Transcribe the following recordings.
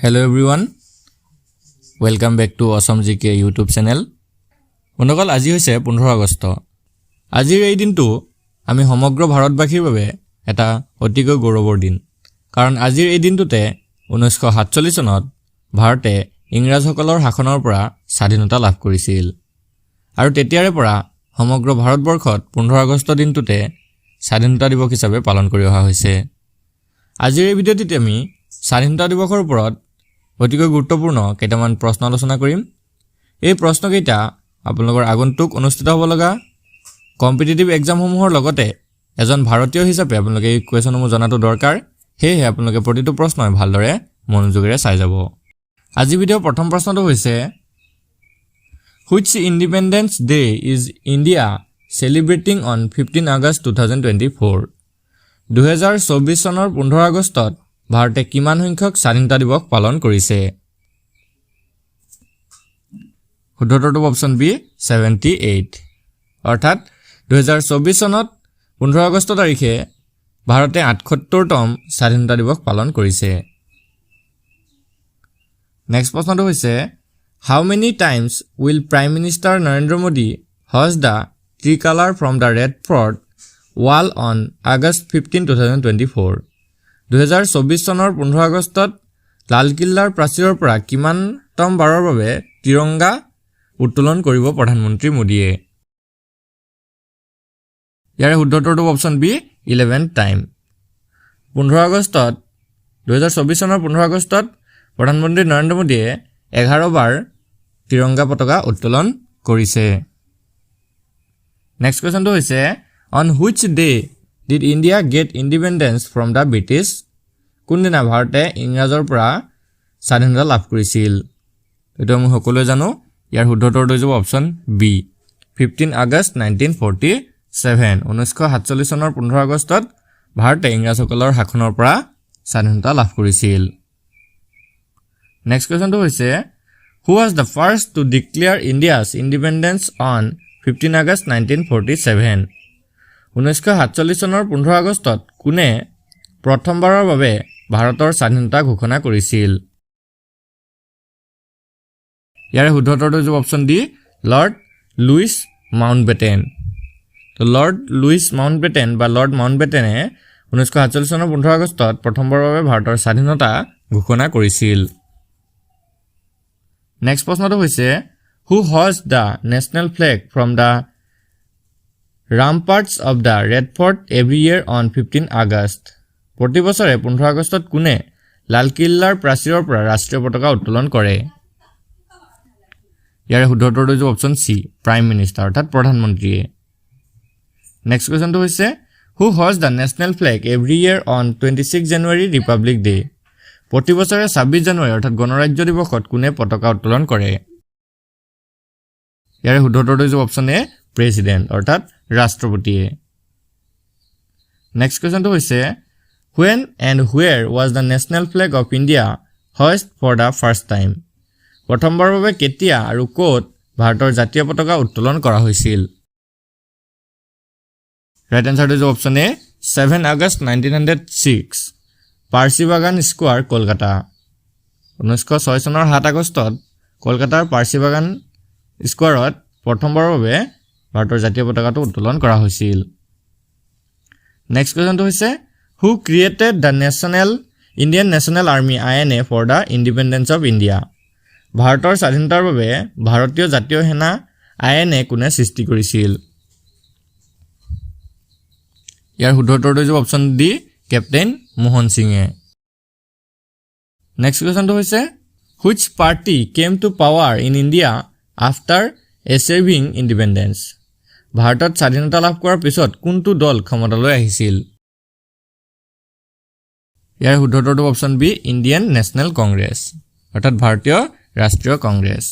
Hello' everyone welcome back to Assam G K YouTube channel বন্ধুসকল, আজি হৈছে পোন্ধৰ আগষ্ট। আজিৰ এই দিনটো আমি সমগ্ৰ ভাৰতবাসীৰ বাবে এটা অতিকৈ গৌৰৱৰ দিন। কাৰণ আজিৰ এই দিনটোতে ঊনৈছশ সাতচল্লিছ চনত ভাৰতে ইংৰাজসকলৰ শাসনৰ পৰা স্বাধীনতা লাভ কৰিছিল। আৰু তেতিয়াৰে পৰা সমগ্ৰ ভাৰতবৰ্ষত পোন্ধৰ আগষ্ট দিনটোতে স্বাধীনতা দিৱস হিচাপে পালন কৰি অহা হৈছে। আজিৰ এই ভিডিঅ'টিত আমি স্বাধীনতা দিৱসৰ ওপৰত অতিকৈ গুৰুত্বপূৰ্ণ কেইটামান প্ৰশ্ন আলোচনা কৰিম। এই প্ৰশ্নকেইটা আপোনালোকৰ আগন্তুক অনুষ্ঠিত হ'ব লগা কম্পিটিটিভ এক্সামসমূহৰ লগতে এজন ভাৰতীয় হিচাপে আপোনালোকে এই কুৱেশ্যনসমূহ জনাটো দৰকাৰ। সেয়েহে আপোনালোকে প্ৰতিটো প্ৰশ্নই ভালদৰে মনোযোগেৰে চাই যাব। আজি ভিডিঅ'ৰ প্ৰথম প্ৰশ্নটো হৈছে which Independence Day is India celebrating on fifteen August two thousand twenty four দুহেজাৰ চৌব্বিছ চনৰ পোন্ধৰ আগষ্টত ভাৰতে কিমান সংখ্যক স্বাধীনতা দিৱস পালন কৰিছে? শুদ্ধটোৰ অপশ্যন বি ছেভেণ্টি এইট অৰ্থাৎ দুহেজাৰ চৌব্বিছ চনত পোন্ধৰ আগষ্ট তাৰিখে ভাৰতে আঠসত্তৰতম স্বাধীনতা দিৱস পালন কৰিছে। নেক্সট প্ৰশ্নটো হৈছে how many times will prime minister Narendra Modi hoist the tricolour from the Red Fort wall on August fifteen two thousand twenty four দুহেজাৰ চৌব্বিছ চনৰ পোন্ধৰ আগষ্টত লালকিল্লাৰ প্ৰাচীৰৰ পৰা কিমানতম বাৰৰ বাবে তিৰংগা উত্তোলন কৰিব প্ৰধানমন্ত্ৰী মোদীয়ে? ইয়াৰে শুদ্ধটোৰটো অপশ্যন বি ইলেভেন টাইম পোন্ধৰ আগষ্টত দুহেজাৰ চৌব্বিছ চনৰ পোন্ধৰ আগষ্টত প্ৰধানমন্ত্ৰী নৰেন্দ্ৰ মোদীয়ে এঘাৰ বাৰ তিৰংগা পতাকা উত্তোলন কৰিছে। নেক্সট কুৱেশ্যনটো হৈছে on which day did India get independence from the British কোনদিনা ভাৰতে ইংৰাজৰ পৰা স্বাধীনতা লাভ কৰিছিল? এইটো আমি সকলোৱে জানো। ইয়াৰ শুদ্ধটোৰটো হৈ যাব option B fifteen August nineteen forty seven ঊনৈছশ সাতচল্লিছ চনৰ পোন্ধৰ আগষ্টত ভাৰতে ইংৰাজসকলৰ শাসনৰ পৰা স্বাধীনতা লাভ কৰিছিল। নেক্সট কুৱেশ্যনটো হৈছে who was the first to declare India's independence on fifteen August nineteen forty seven ঊনৈছশ সাতচল্লিছ চনৰ পোন্ধৰ আগষ্টত কোনে প্ৰথমবাৰৰ বাবে ভাৰতৰ স্বাধীনতা ঘোষণা কৰিছিল? ইয়াৰে শুদ্ধটোৰটো যাব option D Lord Louis Mountbatten তো লৰ্ড লুইচ মাউণ্ট বেটেন বা লৰ্ড মাউণ্ট বেটেনে ঊনৈছশ সাতচল্লিছ চনৰ পোন্ধৰ আগষ্টত প্ৰথমবাৰৰ বাবে ভাৰতৰ স্বাধীনতা ঘোষণা কৰিছিল। নেক্সট প্ৰশ্নটো হৈছে who Hodge the national flag from the ramparts of the Red Fort every year on fifteen August প্ৰতি বছৰে পোন্ধৰ আগষ্টত কোনে লালকিল্লাৰ প্ৰাচীৰৰ পৰা ৰাষ্ট্ৰীয় পতাকা উত্তোলন কৰে? ইয়াৰে শুদ্ধটোৰটো হৈছে অপশ্যন চি প্ৰাইম মিনিষ্টাৰ অৰ্থাৎ প্ৰধানমন্ত্ৰীয়ে। নেক্সট কুৱেশ্যনটো হৈছে who Hodge the national flag every year on twenty six January Republic Day প্ৰতি বছৰে ছাব্বিছ জানুৱাৰী অৰ্থাৎ গণৰাজ্য দিৱসত কোনে পতাকা উত্তোলন কৰে? ইয়াৰে শুদ্ধটোৰটো হৈছে অপশ্যন এ প্ৰেচিডেণ্ট অৰ্থাৎ ৰাষ্ট্ৰপতিয়ে নেক্সট কুৱেশ্যনটো হৈছে when and where was the national flag of India hoist for the first time প্ৰথমবাৰৰ বাবে কেতিয়া আৰু ক'ত ভাৰতৰ জাতীয় পতাকা উত্তোলন কৰা হৈছিল? ৰাইট এনচাৰটো হৈছে option A seven August nineteen hundred six Parsi Bagan square Kolkata ঊনৈছশ ছয় চনৰ সাত আগষ্টত কলকাতাৰ পাৰ্চি বাগান স্কোৱাৰত প্ৰথমবাৰৰ বাবে ভাৰতৰ জাতীয় পতাকাটো উত্তোলন কৰা হৈছিল। নেক্সট কুৱেশ্যনটো হৈছে who created the national Indian National Army I N A for the independence of India ভাৰতৰ স্বাধীনতাৰ বাবে ভাৰতীয় জাতীয় সেনা আই এন এ কোনে সৃষ্টি কৰিছিল? ইয়াৰ শুদ্ধটোৰটো হৈছে অপশ্যন ডি কেপ্টেইন মোহন সিঙে নেক্সট কুৱেশ্যনটো হৈছে which party came to power in India after achieving independence ভাৰতত স্বাধীনতা লাভ কৰাৰ পিছত কোনটো দল ক্ষমতালৈ আহিছিল? ইয়াৰ শুদ্ধটোৰটো option B Indian National Congress অৰ্থাৎ ভাৰতীয় ৰাষ্ট্ৰীয় কংগ্ৰেছ।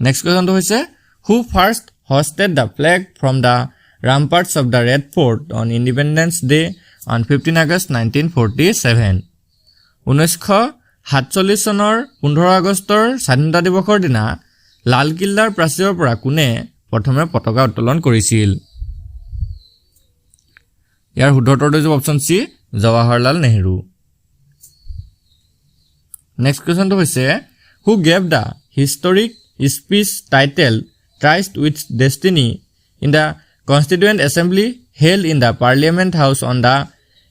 নেক্সট কুৱেশ্যনটো হৈছে who first hoisted the flag from the ramparts of the Red Fort on Independence Day on fifteen August nineteen forty seven ঊনৈছশ সাতচল্লিছ চনৰ পোন্ধৰ আগষ্টৰ স্বাধীনতা দিৱসৰ দিনা লালকিল্লাৰ প্ৰাচীৰৰ পৰা কোনে প্ৰথমে পতাকা উত্তোলন কৰিছিল। ইয়াৰ শুদ্ধটোৰটো হৈছে option C, Jawaharlal Nehru. Next কুৱেশ্যনটো হৈছে who gave the historic speech title Tryst with Destiny in the Constituent Assembly held in the Parliament House on the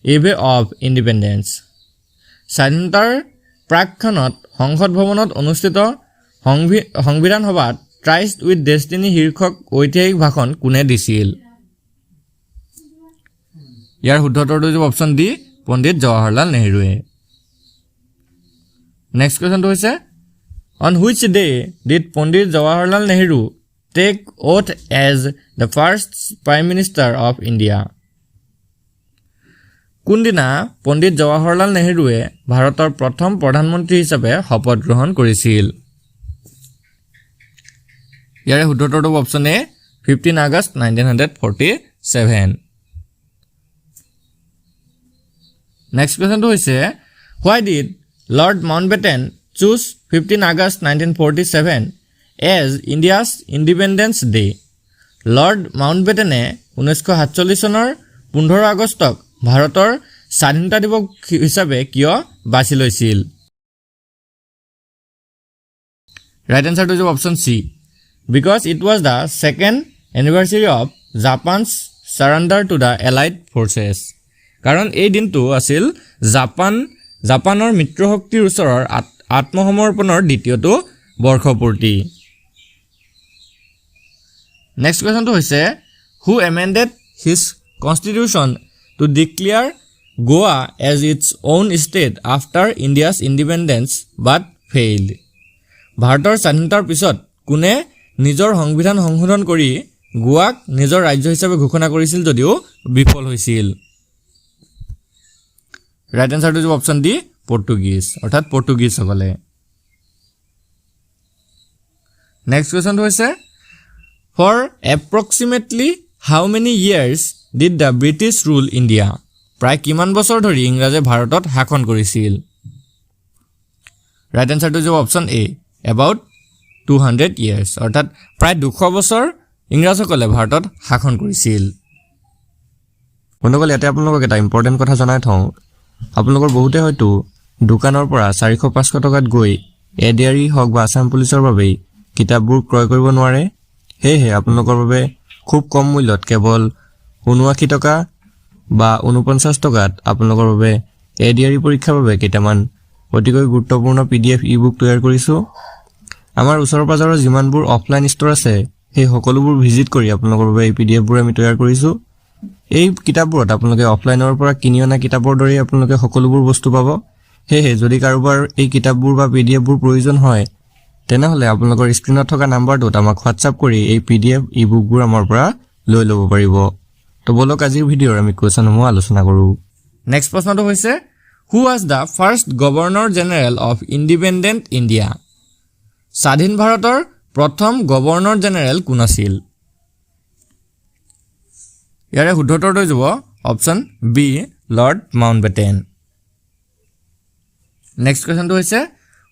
eve of independence স্বাধীনতাৰ প্ৰাকক্ষণত সংসদ ভৱনত অনুষ্ঠিত সংবি সংবিধান সভাত ট্ৰাইষ্ট উইথ ডেষ্টিনি শীৰ্ষক ঐতিহাসিক ভাষণ কোনে দিছিল? ইয়াৰ শুদ্ধটোৰ দিব অপশ্যন ডি পণ্ডিত জৱাহৰলাল নেহৰুৱে। নেক্সট কুৱেশ্যনটো হৈছে on which day did Pandit Jawaharlal Nehru take oath as the first prime minister of India কোনদিনা পণ্ডিত জৱাহৰলাল নেহৰুৱে ভাৰতৰ প্ৰথম প্ৰধানমন্ত্ৰী হিচাপে শপত গ্ৰহণ কৰিছিল? ইয়াৰে শুদ্ধটোৰ হ'ব option A fifteen August nineteen hundred forty seven next কুৱেশ্যনটো হৈছে why did Lord Mountbatten choose fifteen August nineteen forty seven as India's Independence Day Lord মাউণ্টবেটেনে ঊনৈছশ সাতচল্লিছ চনৰ পোন্ধৰ আগষ্টক ভাৰতৰ স্বাধীনতা দিৱস হিচাপে কিয় বাছি লৈছিল? ৰাইট এনচাৰটো হৈছে option C because it was the second anniversary of Japan's surrender to the Allied forces কাৰণ এই দিনটো আছিল জাপান, জাপানৰ মিত্ৰশক্তিৰ ওচৰৰ আত- আত্মসমৰ্পণৰ দ্বিতীয়টো বৰ্ষপূৰ্তি। নেক্সট কুৱেশ্যনটো হৈছে who amended his constitution to declare Goa as its own state after India's independence but failed ভাৰতৰ স্বাধীনতাৰ পিছত কোনে নিজৰ সংবিধান সংশোধন কৰি গোৱাক নিজৰ ৰাজ্য হিচাপে ঘোষণা কৰিছিল যদিও বিফল হৈছিল। ৰাইট এনচাৰটো হৈছে অপশ্যন ডি পৰ্টুগীজ অৰ্থাৎ পৰ্টুগীজসকলে নেক্সট কুৱেশ্যনটো হৈছে for approximately how many years did the British rule India প্ৰায় কিমান বছৰ ধৰি ইংৰাজে ভাৰতত শাসন কৰিছিল? ৰাইট এনচাৰটো হৈছে option A about two hundred years অৰ্থাৎ প্ৰায় দুশ বছৰ ইংৰাজসকলে ভাৰতত শাসন কৰিছিল। বন্ধুসকল ইয়াতে আপোনালোকক এটা ইম্পৰ্টেণ্ট কথা জনাই থওঁ। আপোনালোকৰ বহুতে হয়তো দোকানৰ পৰা চাৰিশ পাঁচশ টকাত গৈ এ ডি আৰ ই হওক বা আছাম পুলিচৰ বাবেই কিতাপবোৰ ক্ৰয় কৰিব নোৱাৰে। সেয়েহে আপোনালোকৰ বাবে খুব কম মূল্যত কেৱল ঊনোআশী টকা বা ঊনপঞ্চাছ টকাত আপোনালোকৰ বাবে এ ডি আৰ ই পৰীক্ষাৰ বাবে কেইটামান অতিকৈ গুৰুত্বপূৰ্ণ P D F E book তৈয়াৰ কৰিছোঁ। আমাৰ ওচৰ পাজৰৰ যিমানবোৰ অফলাইন ষ্ট'ৰ আছে সেই সকলোবোৰ ভিজিট কৰি আপোনালোকৰ বাবে এই পি ডি এফবোৰ আমি তৈয়াৰ কৰিছোঁ। এই কিতাপবোৰত আপোনালোকে অফলাইনৰ পৰা কিনি অনা কিতাপৰ দৰেই আপোনালোকে সকলোবোৰ বস্তু পাব। সেয়েহে যদি কাৰোবাৰ এই কিতাপবোৰ বা পি ডি এফবোৰ প্ৰয়োজন হয় তেনেহ'লে আপোনালোকৰ স্ক্ৰীণত থকা নাম্বাৰটোত আমাক হোৱাটছআপ কৰি এই পি ডি এফ ই বুকবোৰ আমাৰ পৰা লৈ ল'ব পাৰিব। তো ব'লক আজিৰ ভিডিঅ'ৰ আমি কুৱেশ্যনসমূহ আলোচনা কৰোঁ। নেক্সট প্ৰশ্নটো হৈছে who was the first governor general of independent India স্বাধীন ভাৰতৰ প্ৰথম গভৰ্ণৰ জেনেৰেল কোন আছিল? ইয়াৰে শুদ্ধটোৰ হৈ যাব option B Lord Mountbatten next কুৱেশ্যনটো হৈছে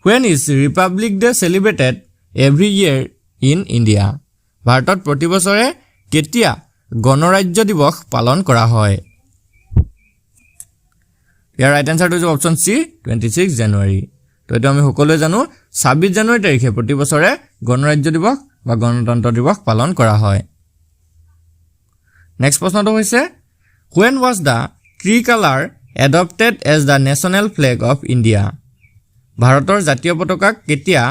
when is Republic Day celebrated every year in India ভাৰতত প্ৰতি বছৰে কেতিয়া গণৰাজ্য দিৱস পালন কৰা হয়? ইয়াৰ ৰাইট এনচাৰটো হৈছে option C twenty six January তো এইটো আমি সকলোৱে জানো ছাব্বিছ জানুৱাৰী তাৰিখে প্ৰতি বছৰে গণৰাজ্য দিৱস বা গণতন্ত্ৰ দিৱস পালন কৰা হয়। নেক্সট প্ৰশ্নটো হৈছে when was the tricolour adopted as the national flag of India ভাৰতৰ জাতীয় পতাকাক কেতিয়া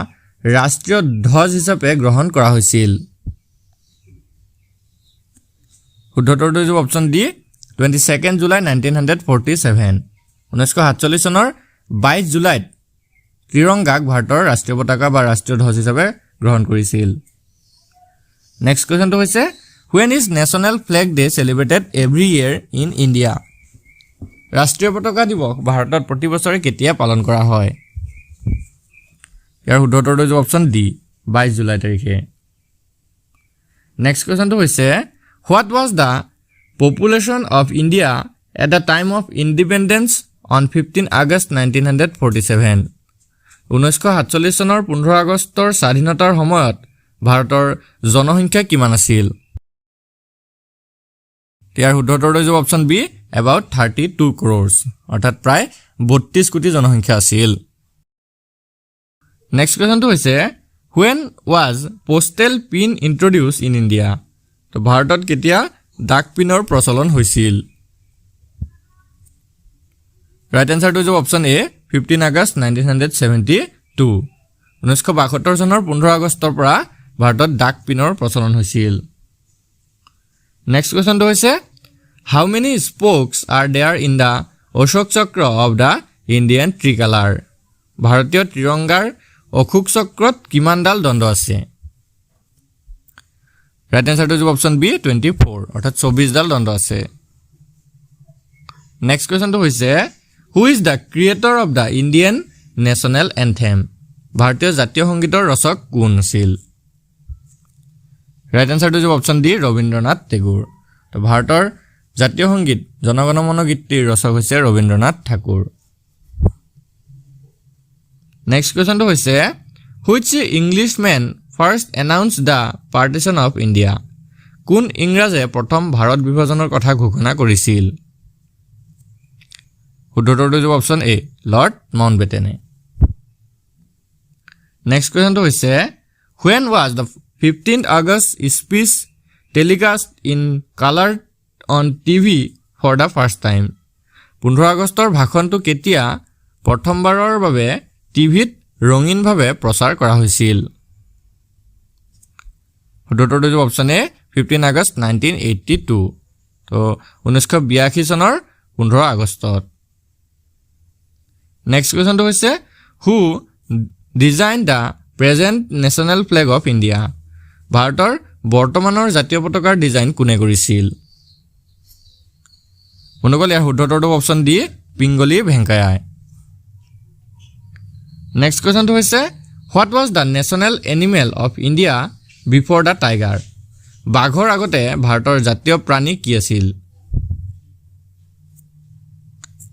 ৰাষ্ট্ৰীয় ধ্বজ হিচাপে গ্ৰহণ কৰা হৈছিল? শুদ্ধটোৰটো হৈছে option D twenty second July nineteen hundred forty seven ঊনৈছশ সাতচল্লিছ চনৰ বাইছ জুলাইত ত্ৰিৰংগাক ভাৰতৰ ৰাষ্ট্ৰীয় পতাকা বা ৰাষ্ট্ৰীয় ধ্বজ হিচাপে গ্ৰহণ কৰিছিল। নেক্সট কুৱেশ্যনটো হৈছে when is National Flag Day celebrated every year in India ৰাষ্ট্ৰীয় পতাকা দিৱস ভাৰতত প্ৰতি বছৰে কেতিয়া পালন কৰা হয়? ইয়াৰ শুদ্ধটোৰ হৈছে অপশ্যন ডি বাইছ জুলাই তাৰিখে। নেক্সট কুৱেশ্যনটো হৈছে what was the population of India at the time of independence on fifteen August nineteen hundred forty seven ঊনৈছশ সাতচল্লিছ চনৰ পোন্ধৰ আগষ্টৰ স্বাধীনতাৰ সময়ত ভাৰতৰ জনসংখ্যা কিমান আছিল? ইয়াৰ শুদ্ধটোৰ হৈ যাব option B about thirty two crores অৰ্থাৎ প্ৰায় বত্ৰিছ কোটি জনসংখ্যা আছিল। নেক্সট কুৱেশ্যনটো হৈছে when was postal PIN introduced in India তো ভাৰতত কেতিয়া ডাক পিনৰ প্ৰচলন হৈছিল? ৰাইট এনচাৰটো হৈছে option A fifteen August nineteen hundred seventy two. ঊনৈছশ বাসত্তৰ চনৰ পোন্ধৰ আগষ্টৰ পৰা ভাৰতত ডাক পিনৰ প্ৰচলন হৈছিল। নেক্সট কুৱেশ্যনটো হৈছে how many spokes are there in the Ashoka Chakra of the Indian ট্ৰিকালাৰ ভাৰতীয় ত্ৰিৰংগাৰ অশোক চক্ৰত কিমানডাল দণ্ড আছে? ৰাইট এনচাৰটো হৈছে অপশ্যন বি টুৱেণ্টি ফ'ৰ অৰ্থাৎ চৌবিছডাল দণ্ড আছে। নেক্সট কুৱেশ্যনটো হৈছে who is the creator of the Indian national anthem ভাৰতীয় জাতীয় সংগীতৰ ৰচক কোন আছিল? ৰাইট এনচাৰটো হৈছে অপশ্যন ডি ৰবীন্দ্ৰনাথ টেগোৰ। তো ভাৰতৰ জাতীয় সংগীত জনগণমন গীতটিৰ ৰচক হৈছে ৰবীন্দ্ৰনাথ ঠাকুৰ। নেক্সট কুৱেশ্যনটো হৈছে which English men first announce the partition of India কোন ইংৰাজে প্ৰথম ভাৰত বিভাজনৰ কথা ঘোষণা কৰিছিল? শুদ্ধটোৰ হৈছে অপশ্যন এ লৰ্ড মাউণ্ট বেটেনে নেক্সট কুৱেশ্যনটো হৈছে when was the fifteen August speech telecast in colour on TV for the first time পোন্ধৰ আগষ্টৰ ভাষণটো কেতিয়া প্ৰথমবাৰৰ বাবে টিভিত ৰঙীনভাৱে প্ৰচাৰ কৰা হৈছিল? শুদ্ধটোৰ হৈছে option A fifteen August nineteen eighty two তো ঊনৈছশ বিয়াশী চনৰ পোন্ধৰ আগষ্টত। নেক্সট কুৱেশ্যনটো হৈছে who design the present national flag of India ভাৰতৰ বৰ্তমানৰ জাতীয় পতাকাৰ ডিজাইন কোনে কৰিছিল? বন্ধুসকল ইয়াৰ শুদ্ধটোৰ অপশ্যন ডি পিংগলি ভেংকায়াই। নেক্সট কুৱেশ্যনটো হৈছে what was the national animal of India before the tiger বাঘৰ আগতে ভাৰতৰ জাতীয় প্ৰাণী কি আছিল?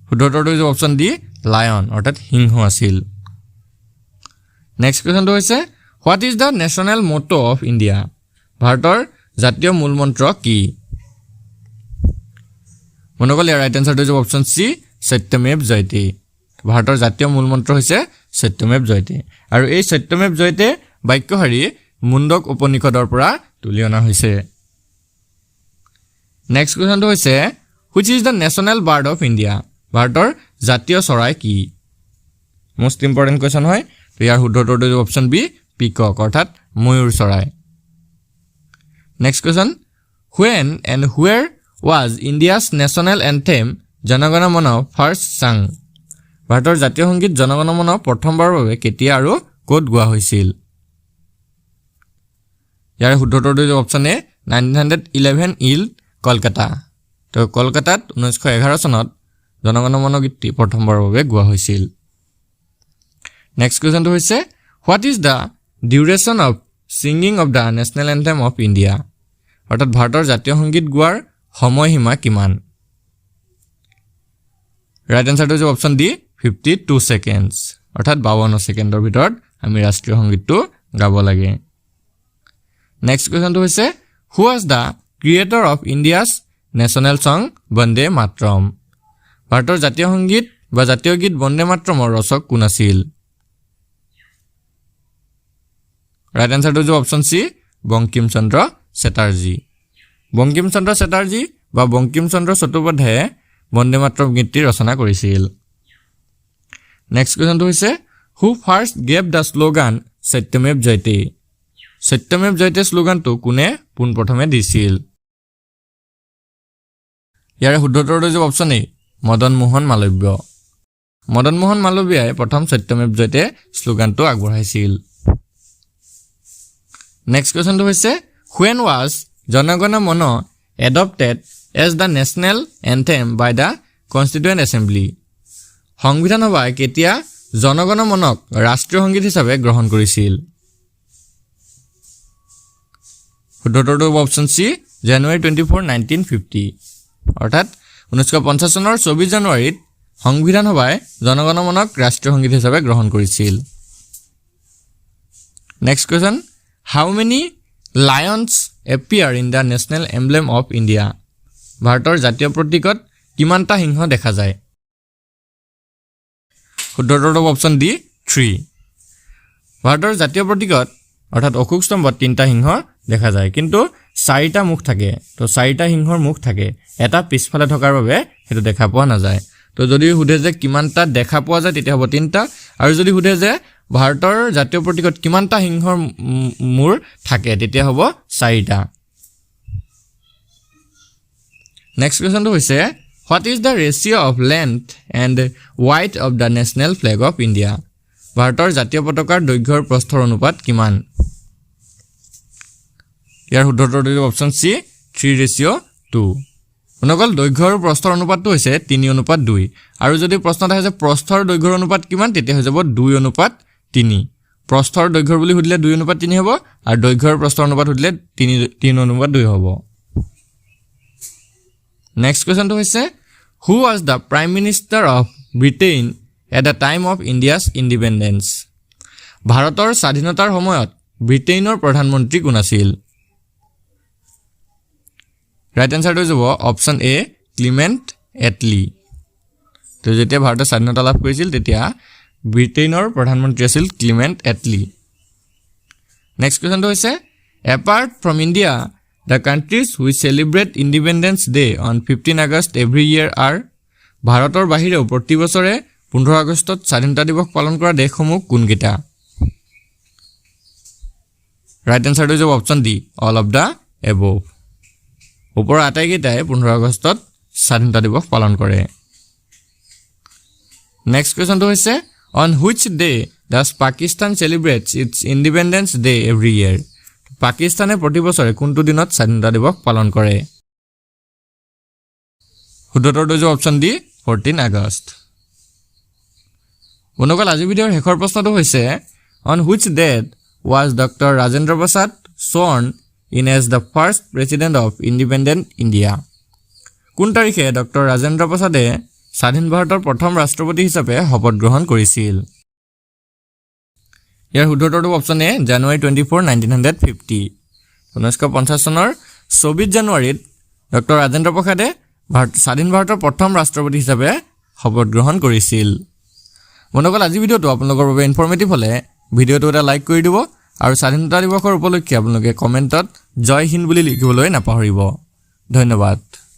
শুদ্ধটোৰ হৈছে অপশ্যন ডি লায়ন অৰ্থাৎ সিংহ আছিল। নেক্সট কুৱেশ্যনটো হৈছে what is the national motto of India ভাৰতৰ জাতীয় মূলমন্ত্ৰ কি? বন্ধুসকল ইয়াৰ ৰাইট এনচাৰটো হৈছে অপশ্যন চি সত্যমেৱ জয়তে ভাৰতৰ জাতীয় মূলমন্ত্ৰ হৈছে সত্যমেৱ জয়তে আৰু এই সত্যমেৱ জয়তে বাক্যশাৰী মুণ্ডক উপনিষদৰ পৰা তুলি অনা হৈছে। নেক্সট কুৱেশ্যনটো হৈছে which is the national bird of India ভাৰতৰ জাতীয় চৰাই কি? মষ্ট ইম্পৰ্টেণ্ট কুৱেশ্যন হয় তো ইয়াৰ শুদ্ধটোৰ অপশ্যন বি পিকক অৰ্থাৎ ময়ূৰ চৰাই। Next question when and where was India's national anthem Janagana Mana first চাং ভাৰতৰ জাতীয় সংগীত জনগণ মন প্ৰথমবাৰৰ বাবে কেতিয়া আৰু ক'ত গোৱা হৈছিল? ইয়াৰ শুদ্ধটোৰ option A nineteen hundred eleven in Kolkata. তো কলকাতাত ঊনৈছশ এঘাৰ চনত জনগণ মন গীতটি প্ৰথমবাৰৰ বাবে গোৱা হৈছিল। নেক্সট কুৱেশ্যনটো হৈছে what is the duration of singing of the national anthem of India অৰ্থাৎ ভাৰতৰ জাতীয় সংগীত গোৱাৰ সময়সীমা কিমান? ৰাইট এনচাৰটো হৈছে option D fifty two seconds অৰ্থাৎ বাৱন্ন ছেকেণ্ডৰ ভিতৰত আমি ৰাষ্ট্ৰীয় সংগীতটো গাব লাগে। নেক্সট কুৱেশ্যনটো হৈছে who was the creator of India's national song Vande Mataram ভাৰতৰ জাতীয় সংগীত বা জাতীয় গীত বন্দে মাতৰমৰ ৰচক কোন আছিল? ৰাইট এনচাৰটো হৈছে অপশ্যন চি বংকিম চন্দ্ৰ চেটাৰ্জী। বংকিম চন্দ্ৰ চেটাৰ্জী বা বংকিম চন্দ্ৰ চট্টোপাধ্যায়ে বন্দে মাতৰম গীতটি ৰচনা কৰিছিল। নেক্সট কুৱেশ্যনটো হৈছে who first gave the slogan Satyamev Jayate Satyamev Jayate শ্লোগানটো কোনে পোনপ্ৰথমে দিছিল? ইয়াৰে শুদ্ধটোৰ হৈছে অপশ্যন এ মদন মোহন মালব্য। মদন মোহন মালব্যাই প্ৰথম সত্যমেৱ জয়তে শ্লোগানটো আগবঢ়াইছিল। নেক্সট কুৱেশ্যনটো হৈছে when was Janagana Mana adopted as the national anthem by the Constituent Assembly সংবিধান সভাই কেতিয়া জনগণ মনক ৰাষ্ট্ৰীয় সংগীত হিচাপে গ্ৰহণ কৰিছিল? শুদ্ধটোৰ option C January twenty four nineteen fifty অৰ্থাৎ ঊনৈছশ পঞ্চাছ চনৰ চৌবিছ জানুৱাৰীত সংবিধান সভাই জনগণ মনক ৰাষ্ট্ৰীয় সংগীত হিচাপে গ্ৰহণ কৰিছিল। Next question how many lions appear in the national emblem of India ভাৰতৰ জাতীয় প্ৰতীকত কিমানটা সিংহ দেখা যায়? শুদ্ধটোৰ অপশ্যন ডি থ্ৰী ভাৰতৰ জাতীয় প্ৰতীকত অৰ্থাৎ অশোক স্তম্ভত তিনিটা সিংহ দেখা যায়। কিন্তু চাৰিটা মুখ থাকে, তো চাৰিটা সিংহৰ মুখ থাকে, এটা পিছফালে থকাৰ বাবে সেইটো দেখা পোৱা নাযায়। তো যদি সোধে যে কিমানটা দেখা পোৱা যায়, তেতিয়া হ'ব তিনিটা। আৰু যদি সোধে যে ভাৰতৰ জাতীয় প্ৰতীকত কিমানটা সিংহৰ মূৰ থাকে, তেতিয়া হ'ব চাৰিটা। নেক্সট কুৱেশ্যনটো হৈছে what is the ratio' of length and width of the national flag of India ভাৰতৰ জাতীয় পতাকাৰ দৈৰ্ঘ্যৰ প্ৰস্থৰ অনুপাত কিমান? ইয়াৰ শুদ্ধতৰ option C three ratio' two অকল দৈৰ্ঘ্য আৰু প্ৰস্থৰ অনুপাতটো হৈছে তিনি অনুপাত দুই। আৰু যদি প্ৰশ্নত আহে যে প্ৰস্থৰ দৈৰ্ঘ্যৰ অনুপাত কিমান তেতিয়া হৈ যাব দুই অনুপাত তিনি। প্ৰস্থৰ দৈৰ্ঘ্যৰ বুলি সুধিলে দুই অনুপাত তিনি হ'ব আৰু দৈৰ্ঘ্যৰ প্ৰস্থৰ অনুপাত সুধিলে তিনি তিনি অনুপাত দুই হ'ব। নেক্সট কুৱেশ্যনটো হৈছে who was the prime minister of Britain at the time of India's independence ভাৰতৰ স্বাধীনতাৰ সময়ত ব্ৰিটেইনৰ প্ৰধানমন্ত্ৰী কোন আছিল? ৰাইট এনচাৰটো হৈ যাব অপশ্যন এ ক্লিমেণ্ট এটলি তো যেতিয়া ভাৰতে স্বাধীনতা লাভ কৰিছিল, তেতিয়া ব্ৰিটেইনৰ প্ৰধানমন্ত্ৰী আছিল ক্লিমেণ্ট এটলি। নেক্সট কুৱেশ্যনটো হৈছে apart from India the countries which celebrate Independence Day on fifteen August every year are ভাৰতৰ বাহিৰেও প্ৰতি বছৰে পোন্ধৰ আগষ্টত স্বাধীনতা দিৱস পালন কৰা দেশসমূহ কোনকেইটা? ৰাইট এনচাৰটো যাব option D all of the above ওপৰৰ আটাইকেইটাই পোন্ধৰ আগষ্টত স্বাধীনতা দিৱস পালন কৰে। নেক্সট কুৱেশ্যনটো হৈছে on which day does Pakistan celebrates its independence day every year পাকিস্তানে প্ৰতি বছৰে কোনটো দিনত স্বাধীনতা দিৱস পালন কৰে? শুদ্ধতৰ হৈ যাব অপশ্যন ডি ফৰ্টিন আগষ্ট। বন্ধুসকল আজিৰ ভিডিঅ'ৰ শেষৰ প্ৰশ্নটো হৈছে on which date was doctor Rajendra Prasad sworn in as the first president of independent India কোন তাৰিখে ডক্টৰ ৰাজেন্দ্ৰ প্ৰসাদে স্বাধীন ভাৰতৰ প্ৰথম ৰাষ্ট্ৰপতি হিচাপে শপত গ্ৰহণ কৰিছিল? ইয়াৰ শুদ্ধৰটো option A January twenty four nineteen hundred fifty ঊনৈছশ পঞ্চাছ চনৰ চৌবিছ জানুৱাৰীত ডক্টৰ ৰাজেন্দ্ৰ প্ৰসাদে ভাৰত, স্বাধীন ভাৰতৰ প্ৰথম ৰাষ্ট্ৰপতি হিচাপে শপত গ্ৰহণ কৰিছিল। বন্ধুসকল আজিৰ ভিডিঅ'টো আপোনালোকৰ বাবে ইনফৰ্মেটিভ হ'লে ভিডিঅ'টো এটা লাইক কৰি দিব আৰু স্বাধীনতা দিৱসৰ উপলক্ষে আপোনালোকে কমেণ্টত জয় হিন্দ বুলি লিখিবলৈ নাপাহৰিব। ধন্যবাদ।